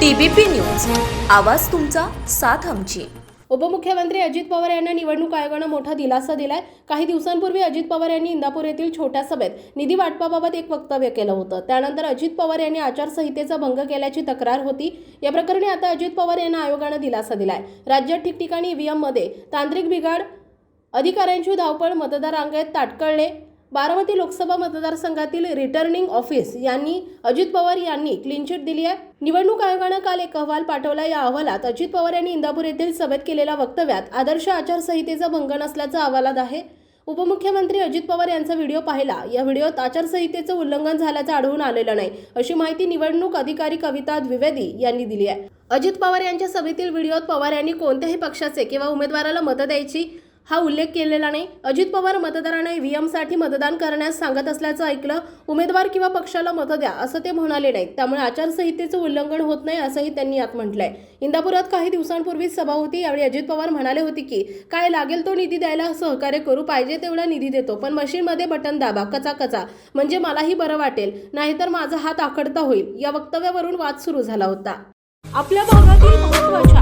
TBP news. आवाज तुमचा साथ आमची. उपमुख्यमंत्री अजित पवार यांना निवडणूक आयोगानं मोठा दिलासा दिलाय. काही दिवसांपूर्वी अजित पवार यांनी इंदापूर येथील छोट्या सभेत निधी वाटपाबाबत एक वक्तव्य केलं होतं. त्यानंतर अजित पवार यांनी आचारसंहितेचा भंग केल्याची तक्रार होती. या प्रकरणी आता अजित पवार यांना आयोगानं दिलासा दिलाय. राज्यात ठिकठिकाणी ईव्हीएममध्ये तांत्रिक बिघाड अधिकाऱ्यांची धावपळ मतदार रांगेत ताटकळले बारामती लोकसभा मतदारसंघातील रिटर्निंग ऑफिस यांनी अजित पवार यांनी क्लीनचिट दिली आहे. निवडणूक आयोगानं काल एक अहवाल पाठवला. या अहवालात अजित पवार यांनी इंदापूर येथील सभेत केलेल्या वक्तव्यात आदर्श आचारसंहितेचा भंग नसल्याचा अहवालात आहे. उपमुख्यमंत्री अजित पवार यांचा व्हिडिओ पाहिला. या व्हिडिओत आचारसंहितेचं उल्लंघन झाल्याचं आढळून आलेलं नाही. अशी माहिती निवडणूक अधिकारी कविता द्विवेदी यांनी दिली आहे. अजित पवार यांच्या सभेतील व्हिडिओत पवार यांनी कोणत्याही पक्षाचे किंवा उमेदवाराला मतं द्यायची हा उल्लेख केलेला नाही. अजित पवार मतदारांना ईव्हीएमसाठी मतदान करण्यास सांगत असल्याचं ऐकलं उमेदवार किंवा पक्षाला मतं द्या असं ते म्हणाले नाहीत. त्यामुळे आचारसंहितेचं उल्लंघन होत नाही असंही त्यांनी यात म्हटलंय. इंदापुरात काही दिवसांपूर्वीच सभा होती यावेळी अजित पवार म्हणाले होते की काय लागेल तो निधी द्यायला सहकार्य करू पाहिजे तेवढा निधी देतो पण मशीनमध्ये बटन दाबा कचा कचा म्हणजे मलाही बरं वाटेल नाहीतर माझा हात आखडता होईल. या वक्तव्यावरून वाद सुरू झाला होता. आपल्या भागातील महत्त्वाच्या